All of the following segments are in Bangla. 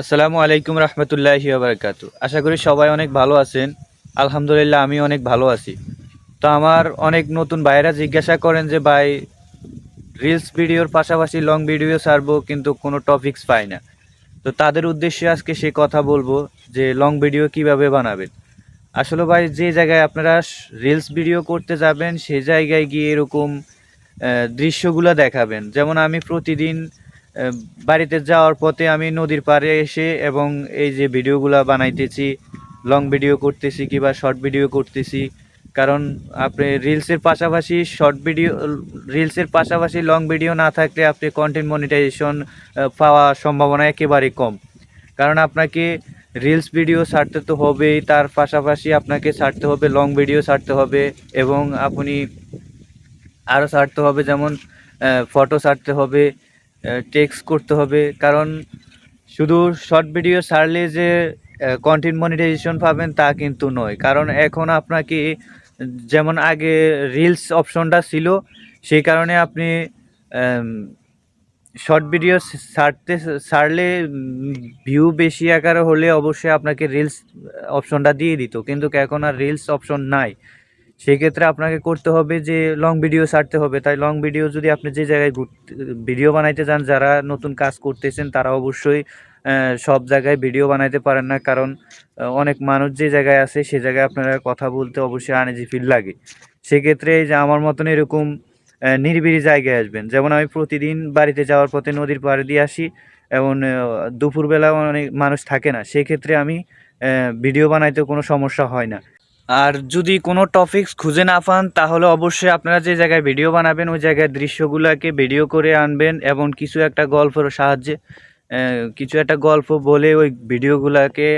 আসসালামু আলাইকুম রহমতুল্লাহি বারকাত আশা করি সবাই অনেক ভালো আছেন। আলহামদুলিল্লাহ আমি অনেক ভালো আছি। তো আমার অনেক নতুন ভাইয়েরা জিজ্ঞাসা করেন যে, ভাই রিলস ভিডিওর পাশাপাশি লং ভিডিও ছাড়বো, কিন্তু কোনো টপিকস পাই না। তো তাদের উদ্দেশ্যে আজকে সে কথা বলব যে লং ভিডিও কীভাবে বানাবেন? আসলে ভাই, যে জায়গায় আপনারা রিলস ভিডিও করতে যাবেন, সে জায়গায় গিয়ে এরকম দৃশ্যগুলো দেখাবেন। যেমন আমি প্রতিদিন বাড়িতে যাওয়ার পথে আমি নদীর পাড়ে এসে এবং এই যে ভিডিওগুলো বানাইতেছি লং ভিডিও করতেছি কিংবা শর্ট ভিডিও করতেছি, কারণ আপনি রিলসের পাশাপাশি শর্ট ভিডিও রিলসের পাশাপাশি লং ভিডিও না থাকলে আপনি কন্টেন্ট মনিটাইজেশন পাওয়ার সম্ভাবনা একেবারে কম। কারণ আপনাকে রিলস ভিডিও ছাড়তে তো হবেই, তার পাশাপাশি আপনাকে ছাড়তে হবে লং ভিডিও ছাড়তে হবে এবং আপনি আরও ছাড়তে হবে, যেমন ফটো ছাড়তে হবে টেক্সট করতে হবে। কারণ শুধু শর্ট ভিডিও ছাড়লে যে কন্টেন্ট মনিটাইজেশন পাবেন তা কিন্তু নয়। কারণ এখন আপনাকে যেমন আগে রিলস অপশনটা ছিল, সেই কারণে আপনি শর্ট ভিডিও ছাড়তে, ছাড়লে ভিউ বেশি আকারে হলে অবশ্যই আপনাকে রিলস অপশনটা দিয়ে দিত। কিন্তু এখন আর রিলস অপশন নাই। সেক্ষেত্রে আপনাকে করতে হবে যে লং ভিডিও ছাড়তে হবে। তাই লং ভিডিও যদি আপনি যে জায়গায় ঘুরতে ভিডিও বানাইতে যান, যারা নতুন কাজ করতেছেন, তারা অবশ্যই সব জায়গায় ভিডিও বানাইতে পারেন না। কারণ অনেক মানুষ যে জায়গায় আছে, সে জায়গায় আপনারা কথা বলতে অবশ্যই আনেজি ফিল লাগে। সেক্ষেত্রে যে আমার মতন এরকম নিরিবিলি জায়গায় আসবেন। যেমন আমি প্রতিদিন বাড়িতে যাওয়ার পথে নদীর পাড়ে দিয়ে আসি এবং দুপুরবেলা অনেক মানুষ থাকে না। সেক্ষেত্রে আমি ভিডিও বানাইতে কোনো সমস্যা হয় না। আর যদি কোনো টপিকস খুঁজে না পান, তাহলে অবশ্যই আপনারা যে জায়গায় ভিডিও বানাবেন, ওই জায়গায় দৃশ্যগুলোকে ভিডিও করে আনবেন এবং কিছু একটা গল্পের সাহায্যে কিছু একটা গল্প বলে ওই ভিডিওগুলোকে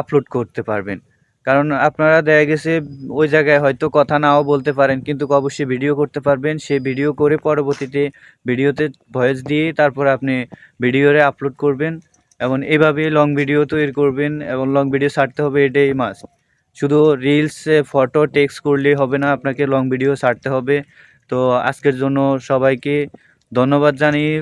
আপলোড করতে পারবেন। কারণ আপনারা দেখা গেছে ওই জায়গায় হয়তো কথা নাও বলতে পারেন, কিন্তু অবশ্যই ভিডিও করতে পারবেন। সে ভিডিও করে পরবর্তীতে ভিডিওতে ভয়েস দিয়ে তারপর আপনি ভিডিওরে আপলোড করবেন এবং এভাবে লং ভিডিও তৈরি করবেন এবং লং ভিডিও ছাড়তে হবে, এটাই মাস্ট শুধু রিলস ফটো টেক্সট করলেই হবে না, আপনাকে লং ভিডিও ছাড়তে হবে। তো আজকের জন্য সবাইকে ধন্যবাদ জানিয়ে